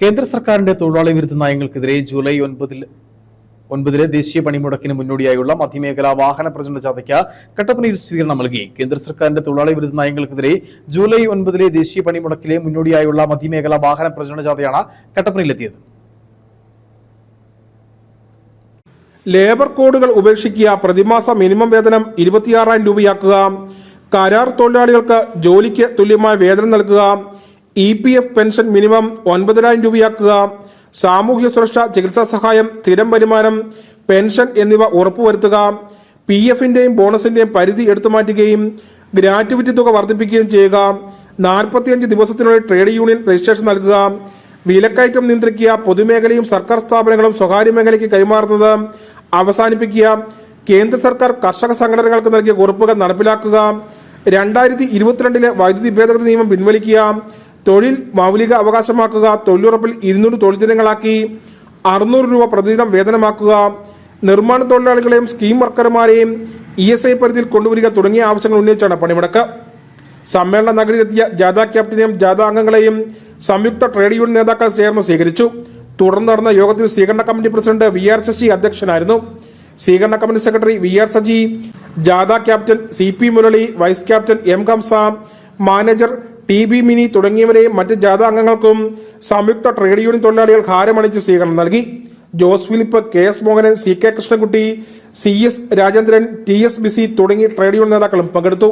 കേന്ദ്ര സർക്കാരിന്റെ തൊഴിലാളി വിരുദ്ധ നയങ്ങൾക്കെതിരെ ജൂലൈ ഒൻപതിൽ ഒൻപതിലെ ദേശീയ പണിമുടക്കിന് മുന്നോടിയായുള്ള മധ്യമേഖലാ വാഹന പ്രചരണ ജാഥയ്ക്ക് കട്ടപ്പനയിൽ സ്വീകരണം നൽകി. കേന്ദ്ര സർക്കാരിന്റെ തൊഴിലാളി വിരുദ്ധ നയങ്ങൾക്കെതിരെ ജൂലൈ ഒൻപതിലെ ദേശീയ പണിമുടക്കിലെ മുന്നോടിയായുള്ള മധ്യമേഖലാ വാഹന പ്രചരണ ജാഥയാണ് കട്ടപ്പനയിലെത്തിയത്. ലേബർ കോഡുകൾ ഉപേക്ഷിക്കുക പ്രതിമാസ മിനിമം വേതനം ഇരുപത്തിയാറായിരം രൂപയാക്കുക. കരാർ തൊഴിലാളികൾക്ക് ജോലിക്ക് തുല്യമായ വേതനം നൽകുക. E P F pension minimum ഒൻപതിനായിരം രൂപയാക്കുക. സാമൂഹ്യ സുരക്ഷ ചികിത്സാ സഹായം സ്ഥിരം വരുമാനം പെൻഷൻ എന്നിവ ഉറപ്പുവരുത്തുക. പി എഫിന്റെയും ബോണസിന്റെയും പരിധി എടുത്തു മാറ്റുകയും ഗ്രാറ്റുവിറ്റി തുക വർദ്ധിപ്പിക്കുകയും ചെയ്യുക. നാൽപ്പത്തിയഞ്ച് ദിവസത്തിനുള്ളിൽ ട്രേഡ് യൂണിയൻ രജിസ്ട്രേഷൻ നൽകുക. വിലക്കയറ്റം നിയന്ത്രിക്കുക. പൊതുമേഖലയും സർക്കാർ സ്ഥാപനങ്ങളും സ്വകാര്യ മേഖലയ്ക്ക് കൈമാറുന്നത് അവസാനിപ്പിക്കുക. കേന്ദ്ര സർക്കാർ കർഷക സംഘടനകൾക്ക് നൽകിയ കുറിപ്പുകൾ നടപ്പിലാക്കുക. രണ്ടായിരത്തി ഇരുപത്തിരണ്ടിലെ വൈദ്യുതി ഭേദഗതി നിയമം പിൻവലിക്കുക. തൊഴിൽ മൗലിക അവകാശമാക്കുക തൊഴിലുറപ്പിൽ ഇരുന്നൂറ് തൊഴിൽ ദിനങ്ങളാക്കി അറുന്നൂറ് രൂപ പ്രതിദിനം വേതനമാക്കുക നിർമ്മാണ തൊഴിലാളികളെയും സ്കീം വർക്കർമാരെയും ഇ എസ് ഐ പരിധിയിൽ കൊണ്ടുവരിക തുടങ്ങിയ ആവശ്യങ്ങൾ ഉന്നയിച്ചാണ് പണിമുടക്ക്. സമ്മേളന നഗരിയിലെത്തിയ ജാഥ ക്യാപ്റ്റനെയും ജാഥ അംഗങ്ങളെയും സംയുക്ത ട്രേഡ് യൂണിയൻ നേതാക്കൾ ചേർന്ന് സ്വീകരിച്ചു. തുടർന്ന് നടന്ന യോഗത്തിൽ സ്വീകരണ committee president V R Sasi അധ്യക്ഷനായിരുന്നു. സ്വീകരണ committee secretary V R Saji ജാഥ captain C P Murali vice captain M Kamsa manager T B Mini തുടങ്ങിയവരെയും മറ്റ് ജാഥ അംഗങ്ങൾക്കും സംയുക്ത ട്രേഡ് യൂണിയൻ തൊഴിലാളികൾ ഹാരമണിച്ച് സ്വീകരണം നൽകി. Jose Philip K S Mohanan C K Krishnankutty C S Rajendran T S Bisi തുടങ്ങി ട്രേഡ് യൂണിയൻ നേതാക്കളും പങ്കെടുത്തു.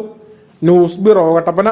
News bureau Kattappana